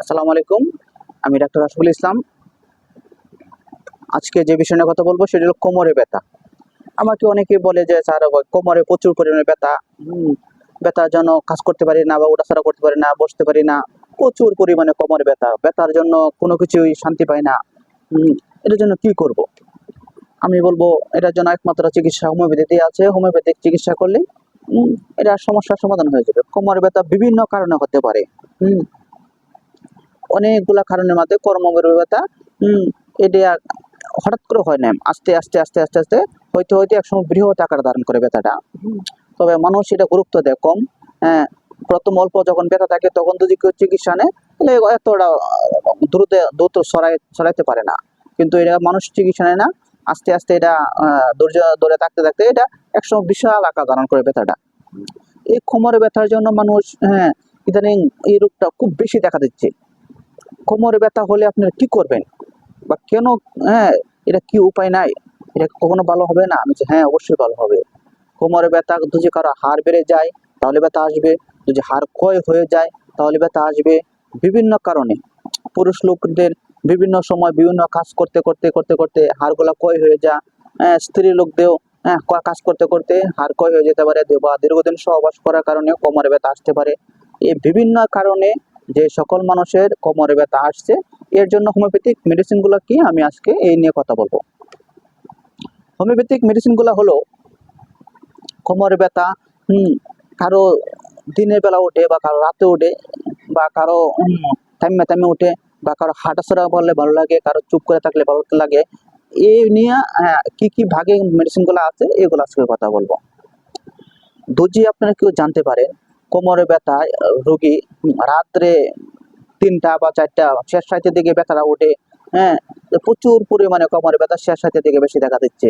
আসসালামু আলাইকুম। আমি ডাক্তার রাসুল ইসলাম। আজকে যে বিষয় নিয়ে কথা বলব সেটা হলো কোমরে ব্যথা। আমাকে অনেকে বলে যে, স্যার কোমরে প্রচুর পরিমাণে ব্যথা। ব্যথার জন্য কাজ করতে পারি না বা ওঠাছাড়া করতে পারি না, বসতে পারি না। প্রচুর পরিমাণে কোমরে ব্যথা। ব্যথার জন্য কোনো কিছুই শান্তি পাই না। এটার জন্য কি করব? আমি বলব, এটার জন্য একমাত্র চিকিৎসা হোমিওপ্যাথিতে আছে। হোমিওপ্যাথিক চিকিৎসা করলে এটা সমস্যার সমাধান হয়ে যাবে। কোমরে ব্যথা বিভিন্ন কারণে হতে পারে। অনেকগুলা কারণের মধ্যে কর্মবের ব্যথা হম এটা হঠাৎ করে হয় না। আস্তে আস্তে আস্তে আস্তে আস্তে হয়তো হইতে একসময় বৃহৎ আকার ধারণ করে ব্যথাটা। তবে মানুষ এটা গুরুত্ব দেয় কম। হ্যাঁ প্রথম অল্প যখন ব্যথা থাকে তখন যদি কেউ চিকিৎসা নেয়, তাহলে এতটা দ্রুত দ্রুত সরাই, সরাইতে পারে না। কিন্তু এটা মানুষ চিকিৎসা নেয় না। আস্তে আস্তে এটা ধৈর্য ধরে থাকতে থাকতে এটা একসময় বিশাল আকার ধারণ করে ব্যথাটা। এই কোমরে ব্যথার জন্য মানুষ হ্যাঁ ইদানিং এই রোগটা খুব বেশি দেখা দিচ্ছে। কোমরে ব্যথা হলে আপনারা কি করবেন? বা কেন হ্যাঁ এটা কি উপায় নাই? এটা কখনো ভালো হবে না? আমি হ্যাঁ অবশ্যই ভালো হবে। কোমরে ব্যথা যদি কারও হাড় বেড়ে যায় তাহলে ব্যথা আসবে। যদি হাড় ক্ষয় হয়ে যায় তাহলে ব্যথা আসবে বিভিন্ন কারণে। পুরুষ লোকদের বিভিন্ন সময় বিভিন্ন কাজ করতে করতে করতে করতে হাড়গুলা ক্ষয় হয়ে যায়। হ্যাঁ, স্ত্রী লোকদেরও হ্যাঁ কাজ করতে করতে হাড় ক্ষয় হয়ে যেতে পারে। বা দীর্ঘদিন সহবাস করার কারণে কোমরে ব্যথা আসতে পারে। এই বিভিন্ন কারণে যে সকল মানুষের কোমরে ব্যথা আসছে এর জন্য হোমিওপ্যাথিক মেডিসিনগুলো কি আমি আজকে এই নিয়ে কথা বলব? হোমিওপ্যাথিক মেডিসিনগুলো হলো কোমরে ব্যথা হুম কারও দিনের বেলা ওঠে বা কারও রাতে ওঠে বা কারও থাইমে থাইমে ওঠে বা কারও হাঁটাচড়া বললে ভালো লাগে কারও চুপ করে থাকলে ভালো লাগে এই নিয়ে আহ, কি কি ভাগে মেডিসিনগুলো আছে এগুলো আজকে কথা বলব। যদি আপনারা কেউ জানতে পারেন কোমরে ব্যথা, রোগী রাত্রে তিনটা বা চারটা শেষ রাতের দিকে ব্যথাটা ওঠে হ্যাঁ? প্রচুর পরিমাণে কোমরে ব্যথা শেষ রাতের দিকে বেশি দেখা দিচ্ছে।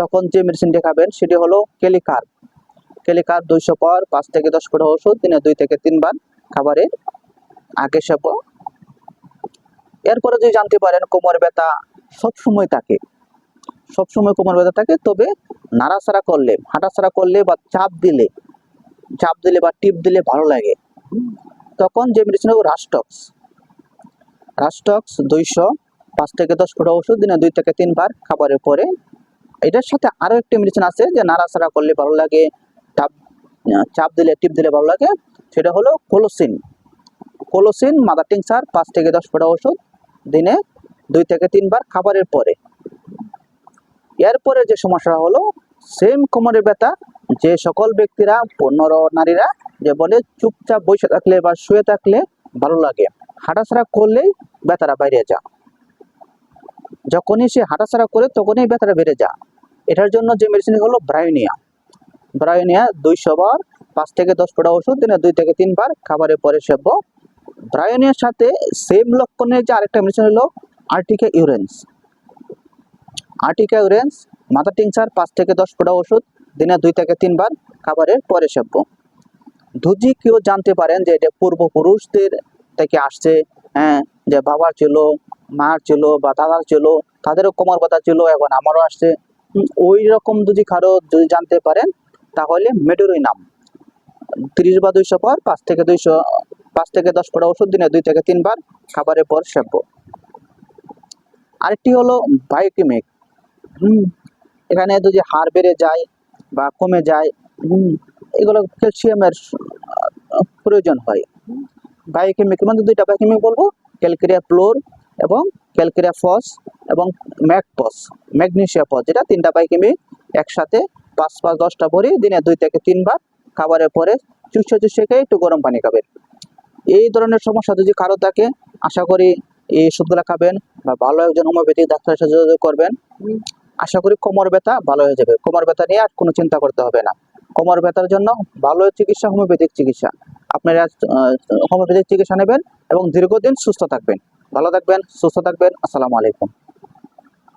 তখন যে মেডিসিনটি খাবেন সেটি হলো কেলিকার কেলিকার দুইশো পর পাঁচ থেকে দশ ফোঁটা ওষুধ, দিনে দুই থেকে তিনবার খাবারের আগে সেব। এরপরে যদি জানতে পারেন কোমর ব্যথা সবসময় থাকে, সবসময় কোমর ব্যথা থাকে, তবে নাড়াচাড়া করলে, হাঁটাচাড়া করলে বা চাপ দিলে চাপ দিলে বা টিপ দিলে ভালো লাগে। তখন যে মেডিসিন হবে রাস্টক্স রাস্টক্স দুইশো পাঁচ থেকে দশ ফোঁটা ওষুধ, দিনে দুই থেকে তিনবার খাবারের পরে। এটার সাথে আরও একটি মেডিসিন আছে যে নাড়াচাড়া করলে ভালো লাগে, চাপ চাপ দিলে, টিপ দিলে ভালো লাগে। সেটা হলো কোলোসিন কোলোসিন মাদার টিংসার পাঁচ থেকে দশ ফোঁটা ওষুধ, দিনে দুই থেকে তিনবার খাবারের পরে। এরপরে যে সমস্যা হলো সেম কোমরের ব্যথা যে সকল ব্যক্তিরা নর নারীরা যে বলে চুপচাপ বসে থাকলে বা শুয়ে থাকলে ভালো লাগে। হাঁটাছাড়া করলেই ব্যথাটা বাইরে যা। যখনই সে হাঁটাছাড়া করে তখনই ব্যথাটা বেড়ে যা। এটার জন্য যে মেডিসিন হলো ব্রায়োনিয়া। ব্রায়োনিয়া দুইশো বার, পাঁচ থেকে দশ ফোঁটা ওষুধ, দিনে দুই থেকে তিনবার খাবারের পরে সেব্য ব্রায়োনিয়ার সাথে সেম লক্ষণের যে আরেকটা মেডিসিন হলো urtica urens urtica urens mother tincture পাঁচ থেকে দশ ফোটা ওষুধ দিনে দুই থেকে তিনবার খাবারের পরে সেব্য যদি কেউ জানতে পারেন যে এটা পূর্বপুরুষদের থেকে আসছে হ্যাঁ যে বাবার ছিল, মার ছিল বা দাদার ছিল, তাদেরও কোমর ব্যথা ছিল, এখন আমারও আসছে। ওই রকম যদি কারও যদি জানতে পারেন, তাহলে মেডোরই নাম। তিরিশ বা দুইশো পর পাঁচ থেকে দুইশো, পাঁচ থেকে দশ ফোঁটা ওষুধ দিনে দুই থেকে তিনবার খাবারের পর সেব্য আরেকটি হলো বায়োকেমিক। হুম, এখানে যদি হাড় বেড়ে যায় বা কমে যায় এগুলো ক্যালসিয়ামের প্রয়োজন হয়। বায়োকেমিক মধ্যে দুইটা বায়োকেমিক বলব ক্যালকেরিয়া ফ্লোর এবং ক্যালকেরিয়া ফস এবং ম্যাকপস ম্যাগনেশিয়া পস যেটা তিনটা বায়োকেমিক একসাথে পাঁচ পাঁচ দশটা ভরে দিনে দুই থেকে তিনবার খাবারের পরে চুষে চুষে খেয়ে একটু গরম পানি খাবেন। এই ধরনের সমস্যা যদি কারও থাকে, আশা করি এই ওষুধগুলো খাবেন বা ভালো একজন হোমিওপ্যাথিক ডাক্তারের সাথে যোগাযোগ করবেন। আশা করি কোমর ব্যথা ভালো হয়ে যাবে। কোমর ব্যথা নিয়ে আর কোনো চিন্তা করতে হবে না। কোমর ব্যথার জন্য ভালো চিকিৎসা, হোমিওপ্যাথিক চিকিৎসা। আপনারা হোমিওপ্যাথিক চিকিৎসা নেবেন এবং দীর্ঘদিন সুস্থ থাকবেন। ভালো থাকবেন, সুস্থ থাকবেন। আসসালামু আলাইকুম।